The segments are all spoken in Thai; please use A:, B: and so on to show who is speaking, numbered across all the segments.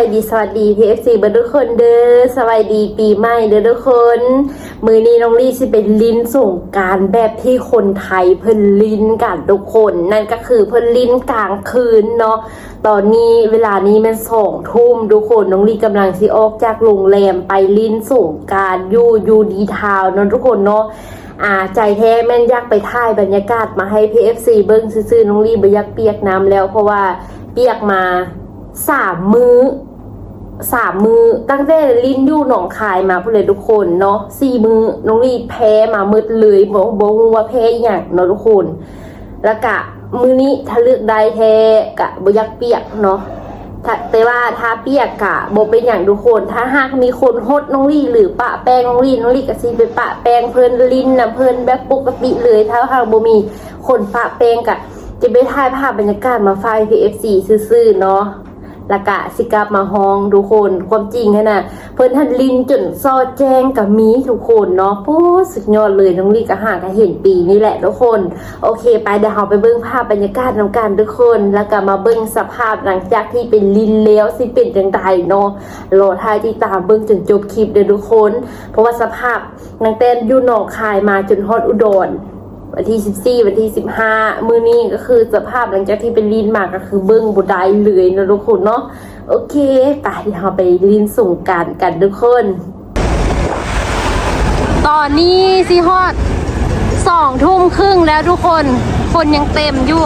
A: บายดีสวัสดีสวัสดี PFC เบอร์ทุกคนเด้อสวัสดีปีใหม่เด้อทุกคน มือนี้น้องลี่สิเป็นลิ้นส่งการแบบที่คนไทยเพิ่นลิ้นกันทุกคน นั่นก็คือเพิ่นลิ้นกลางคืนเนาะตอนนี้เวลานี้มันสองทุ่มทุกคนน้องลี่กำลังสิออกจากโรงแรมไปลิ้นส่งการยูยูดีทาวน์เนาะทุกคนเนาะอ่าใจแท้แม่นยากไปถ่ายบรรยากาศมาให้ PFC เบิ้งซื่อๆน้องลี่บยากเปียกน้ำแล้วเพราะว่าเปียกมาสามมือ้อ สามมือตั้งแต่ลิ้นอยู่หนองคายมาพูดเลยทุกคนเนาะสี่มือน้องลีแพ้มามืดเลยบอกบอกว่าแพ้อย่างเนาะทุกคน แล้วกะมือนี้ถ้าเลือกได้แท้กะบยากเปียกเนาะแต่ว่าถ้าเปียกกะโบเป็นอย่างทุกคน ถ้าหากมีคนฮดน้องลี่หรือปะแป้งน้องลี่น้องลี่ก็สิไปปะแป้งเพิ่นลิ้นนะเพิ่นแบบปกติเลย ถ้าหากโบมีคนปะแป้งกะจะไปถ่ายภาพบรรยากาศมาไฟพีเอฟซีซื่อๆเนาะ แล้วกะสิกลับมาห้องทุกคนความจริงฮะนะเพิ่นทันลินจนซอแจ้งกับมีทุกคนเนาะโอ้สุดยอดเลยน้องลีก็หาก็เห็นปีนี่แหละทุกคน โอเค ไปเดี๋ยวเราไปเบิ้งภาพบรรยากาศน้ำกันทุกคน แล้วก็มาเบิ้งสภาพหลังจากที่เป็นลินแล้วสิเป็นจังไดเนาะรอท้ายที่ตามเบิ้งจนจบคลิปเด้อทุกคน เพราะว่าสภาพนางเต้นอยู่หนองคายมาจนฮอดอุดร วันที่14วันที่15มือนี้ก็คือสภาพหลังจากที่เป็นลีนมาก็คือเบิ้งบุได้เลยนะทุกคนเนาะโอเคไปเดี๋ยวเราไปลีนส่งการกันทุกคน ตอนนี้ซีฮอดสองทุ่มครึ่งแล้วทุกคน คนยังเต็มอยู่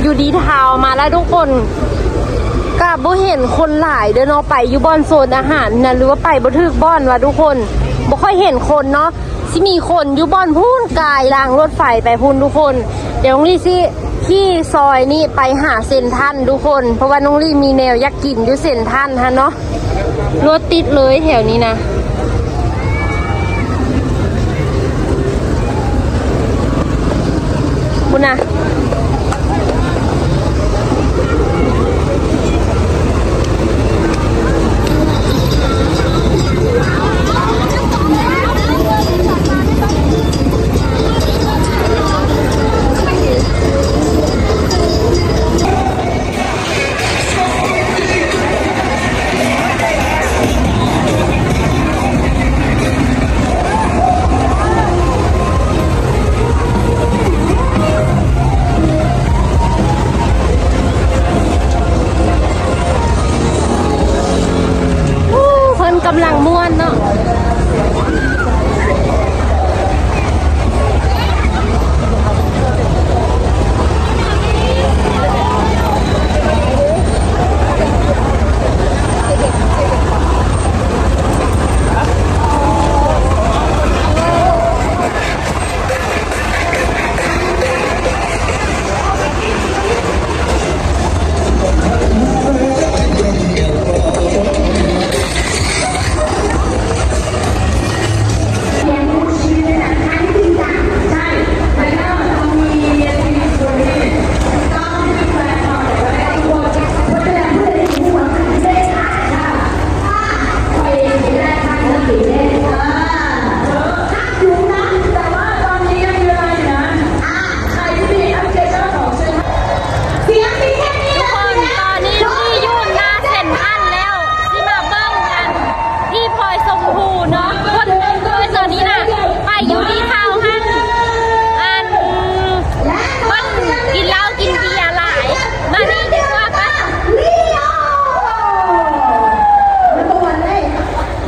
A: อยู่ดีทาวมาแล้วทุกคนก็บ่เห็นคนหลายเด้อเนาะไปอยู่บอนโซนอาหารนะหรือว่าไปบ่ถึกบอนว่ะทุกคนบ่ค่อยเห็นคนเนาะสิมีคนอยู่บอนพูนกายรางรถไฟไปพูนทุกคน เดี๋ยวน้องลี่สิที่ซอยนี่ไปหาเซนทรันทุกคน เพราะว่าน้องลี่มีแนวอยากกินอยู่เซนทรันฮะเนาะรถติดเลยแถวนี้นะคุณนะ กำลังม่วนเนาะ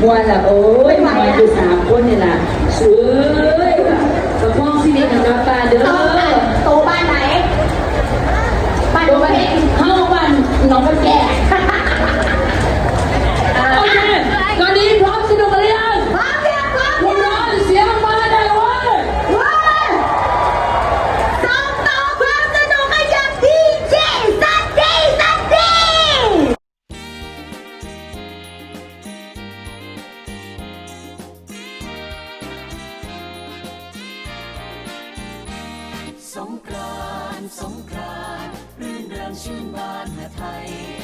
B: มวนละโอ้ยมวนอยู่สามคนนี่ล่ะสวยกระพ้องสิเด็กน้ำไป
C: สงก
D: รานสงกรานรื่นเริงชื่นบานหาไทย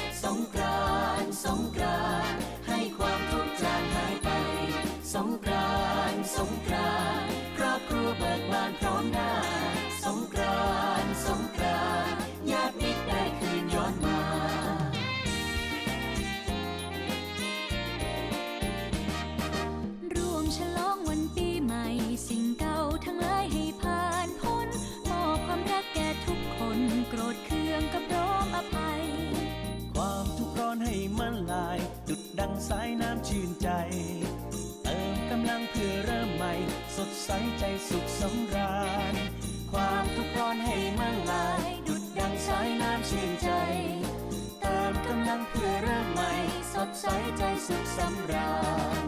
D: สายน้ำชื่นใจ เติมกำลังเพื่อเริ่มใหม่ สดใสใจสุขสำราญ ความทุกข์ร้อนให้มันลาย ดุดดังสายน้ำชื่นใจ เติมกำลังเพื่อเริ่มใหม่ สดใสใจสุขสำราญ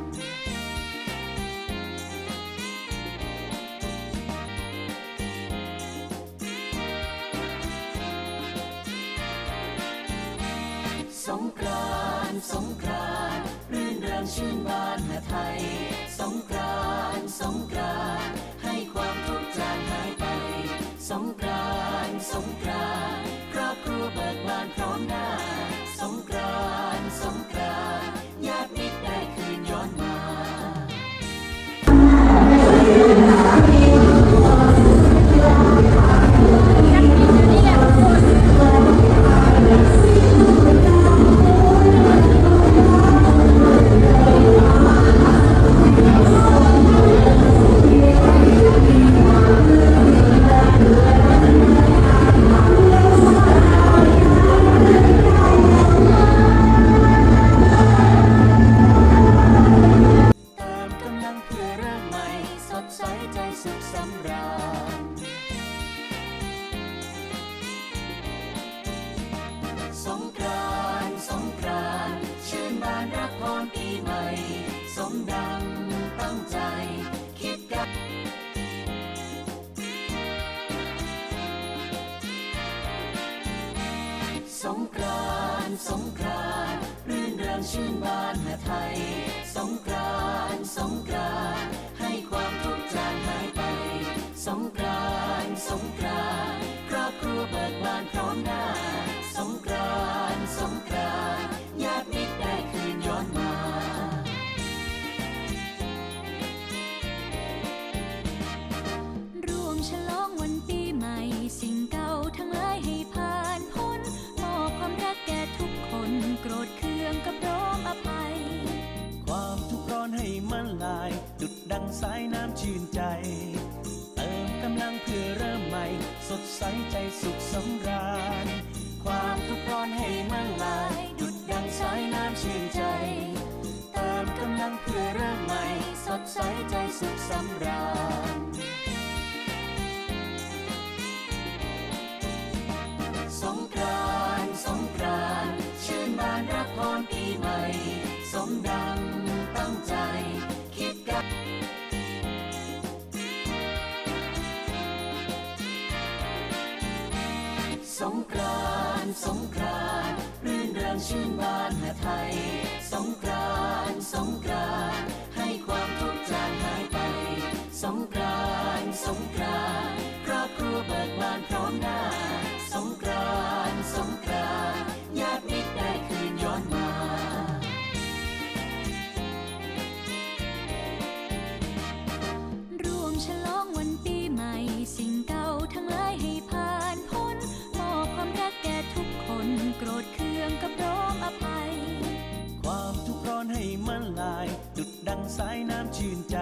D: สงกรานสงกราน ชื่นบานหาไทย สงกรานสงกราน สายน้ำชื่นใจ เติมกำลังเพื่อเริ่มใหม่ สดใสใจสุขสำราญ ความทุกข์ร้อนให้มันลา รานสงกรานครอบครัวเบิกบานพร้อมหน้า สงกรานสงกรานญาติมิตรได้คืนย้อนมา
E: ร่วมฉลองวันปีใหม่ สิ่งเก่าทั้งหลายให้ผ่านพ้นมอบความรักแก่ทุกคนโกรธเคืองกับร้องอภัย
D: ความทุกข์ร้อนให้มันลาย ดุดดังสายน้ำชื่นใจ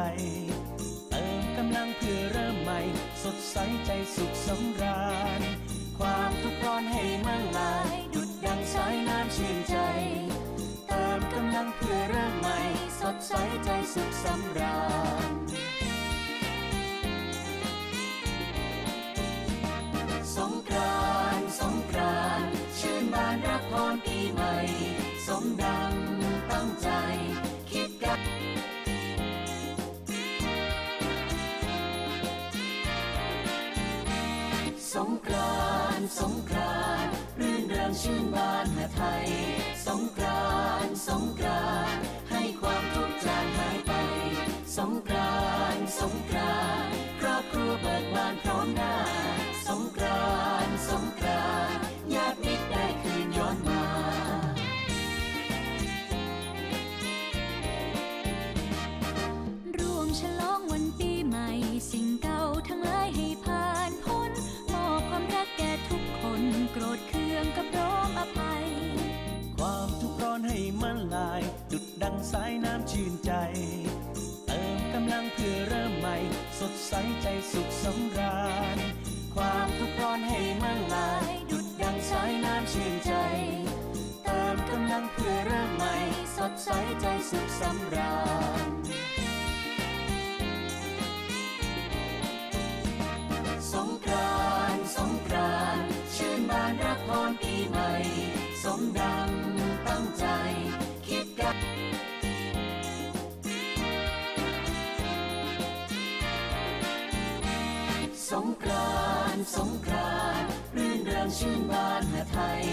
D: เติมกำลังเพื่อเริ่มใหม่ สดใสใจสุขสำราญ ความทุกข์ร้อนให้มันลาย ดุดดังสายน้ำชื่นใจ เติมกำลังเพื่อเริ่มใหม่ สดใสใจสุขสำราญ สงกราน ชื่นบานหาไทย สงกรานสงกรานให้ความทุกข์จางหายไป
E: สงกรา
F: นสงกราน สุขสำราญ
D: สงกรานสงกรานชื่นบานรับพรปีใหม่ สมดังตั้งใจคิดกันสงกรานสงกรานรื่นเริงชื่นบานหาไทย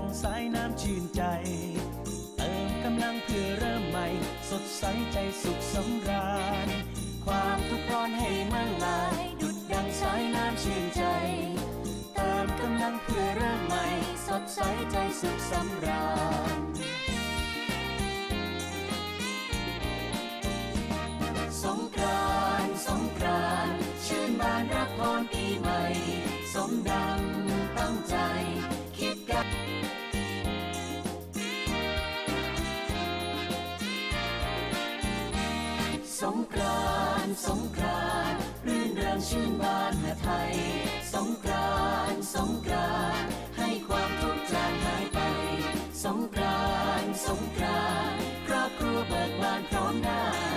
D: ดั
E: งสายน้ำ
F: ชื่นใจ เติมกำลังเพื่อเริ่มใหม่ สดใสใจสุขสำราญ ความทุกข์ร้อนให้มันลาย ดุดดังสายน้ำชื่นใจ เติมกำลังเพื่อเริ่มใหม่ สดใสใจสุขสำราญ
D: สงกราน สงกรานรื่นเริงชื่นบานหาไทย สงกรานสงกรานให้ความทุกข์จางหายไป สงกรานสงกรานครอบครัวเบิกบานพร้อมได้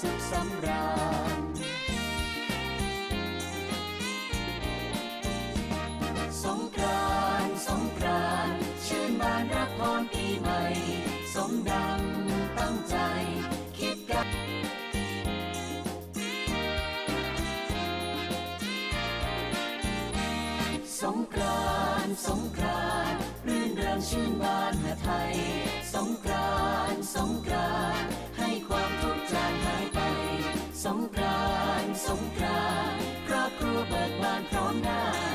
E: สุ
F: ขสำราญสง
D: กรานสงกรานชื่นบานรับพรปีใหม่ สมดังตั้งใจ คิดกันสงกรานสงกรานรื่นเริงชื่นบานหาไทย กรานสงกรานต์ครอบครัวเบิกบานพร้อมได้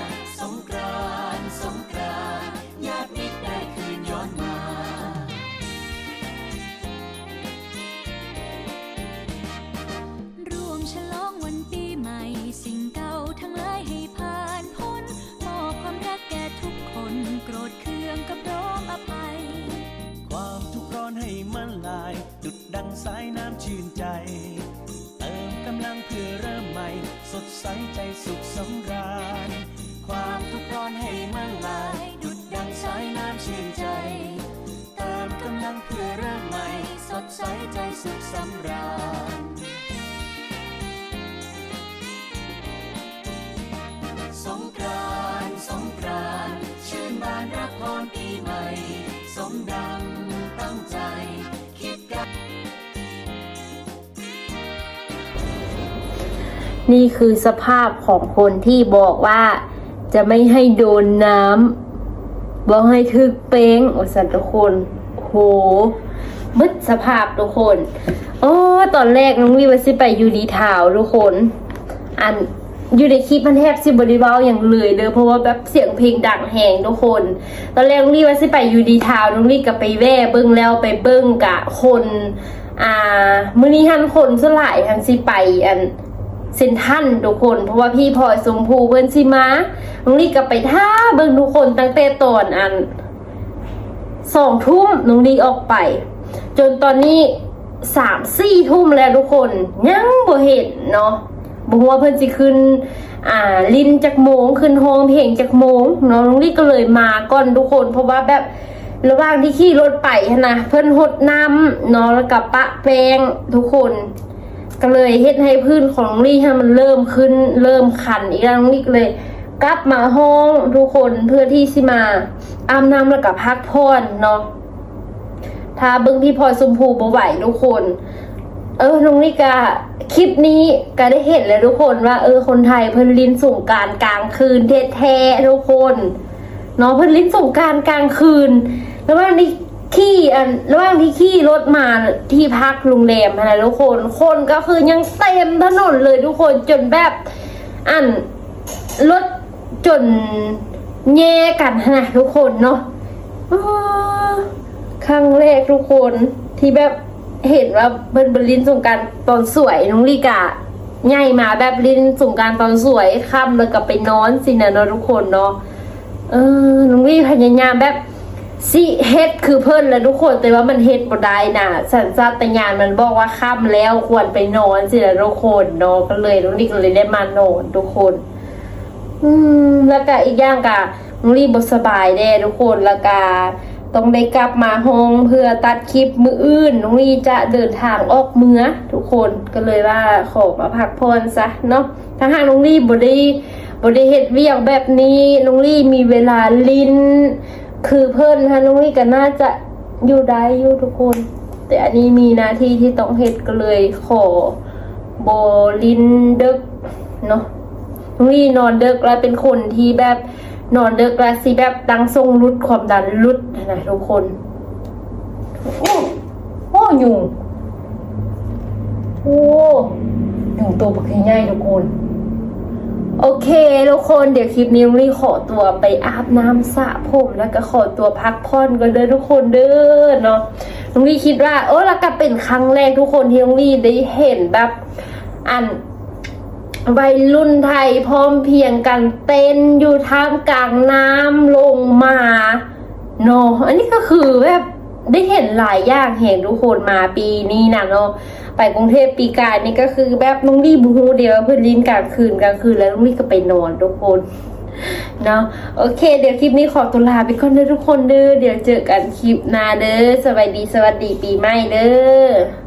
D: นี่
E: คือ
F: ส
A: ภาพของคนที่บอกว่าจะไม่ให้โดนน้ำบอกให้ทึกเป้งโอ้สันทุกคนโหบึดสภาพทุกคน โอ้ตอนแรกน้องวีว่าสิไปอยู่ดีทาวทุกคน อันอยู่ในคลิปมันแทบสิบริวาอย่างเลยเลยเพราะว่าแบบเสียงเพลงดังแหงทุกคน ตอนแรกน้องลี่ว่าสิไปอยู่ดีทาวน้องลี่ก็ไปแว่เบิ้งแล้วไปเบิ้งกะคน อ่ามือนี้ทันคนสลายทันสิไปอัน เซนทรันทุกคน เพราะว่าพี่พลอยสมภูเพิ่นสิมาน้องลี่ก็ไปท่าเบิ่งทุกคนตั้งแต่ตอนอันสองทุ่มน้องลี่ออกไป จนตอนนี้สามสี่ทุ่มแล้วทุกคน ยังบ่เห็นเนาะบ่ฮู้ว่าเพิ่อนสิขึ้น อ่า ลินจากโมงขึ้นห้องเพลงจากโมงเนาะน้องลี่ก็เลยมาก่อนทุกคน เพราะว่าแบบระหว่างที่ขี่รถไปนะเพิ่อนหดน้ำเนาะแล้วกับปะแปงทุกคน ก็เลยเฮ็ดให้พื้นของน้องลี่ให้มันเริ่มขึ้นเริ่มคันอีกแล้วน้องลี่ก็เลย กลับมาห้องทุกคนเพื่อที่สิมาอาบน้ำแล้วก็พักผ่อนเนาะถ้าเบิ่งพี่พลอสมภูบ่ไหวทุกคน เออน้องลี่ก็คลิปนี้ก็ได้เห็นแล้วทุกคนว่า เออคนไทยเพิ่นลินส่งการกลางคืนแท้ๆทุกคนเนาะเพิ่นลินส่งการกลางคืน แล้วว่านี่ ขี่อันระหว่างที่ขี่รถมาที่พักโรงแรมนะทุกคน คนก็คือยังเต็มถนนเลยทุกคนจนแบบอันรถจนแย่กันนะทุกคนเนาะอ้อครั้งแรกทุกคนที่แบบเห็นว่าเบิร์นเบิร์ลินสงการตอนสวยน้องลีกาใหญ่มาแบบลินสงการตอนสวยค่ำแล้วก็ไปนอนสินะเนาะทุกคนเนาะเออน้องลีพยายามแบบ สิเฮ็ดคือเพิ่นแล้วทุกคนแต่ว่ามันเฮ็ดบ่ได้น่ะ สัญชาตญาณมันบอกว่าค่ำแล้วควรไปนอนสิแล้วทุกคนเนาะก็เลยน้องลี่ก็เลยได้มานอนทุกคน อืมแล้วก็อีกอย่างก็น้องลี่บ่สบายแน่ทุกคนแล้วก็ต้องได้กลับมาห้องเพื่อตัดคลิปมืออื่นน้องลีจะเดินทางออกเมืองทุกคนก็เลยว่าขอมาพักผ่อนซะเนาะถ้าหากน้องลีบ่ได้บริเหตุเวียงแบบนี้น้องลีมีเวลาลิ้น คือเพิ่นฮะน้องลี่ก็น่าจะอยู่ได้อยู่ทุกคน แต่อันนี้มีหน้าที่ที่ต้องเฮ็ดก็เลยขอโบลินเดึกเนาะน้องลี่นอนเดึกแล้วเป็นคนที่แบบนอนเดึกแล้วสิแบบดังทรงรุดความดันรุดนะทุกคนโอ้โอ้ยุงโอ้ยุงตัวบักใหญ่ทุกคน โอเคทุกคนเดี๋ยวคลิปนี้น้องลี่ขอตัวไปอาบน้ำสระผมแล้วก็ขอตัวพักผ่อนกันเด้อทุกคนเด้อเนาะน้องลี่คิดว่าโอ้แล้วก็เป็นครั้งแรกทุกคนที่น้องลี่ได้เห็นแบบอันวัยรุ่นไทยพร้อมเพียงกันเต้นอยู่ท่ามกลางน้ำลงมาเนาะอันนี้ก็คือแบบได้เห็นหลายอย่างเห็นทุกคนมาปีนี้นะเนาะ ไปกรุงเทพปีกายนี่ก็คือแบบลุงลี่บูฮูเดียวเพื่อนลินกลางคืนกลางคืนแล้วลุงลี่ก็ไปนอนทุกคนเนาะโอเค เดี๋ยวคลิปนี้ขอตัวลาไปก่อนเด้อทุกคนเด้อเดี๋ยวเจอกันคลิปหน้าเด้อสวัสดีสวัสดีปีใหม่เด้อ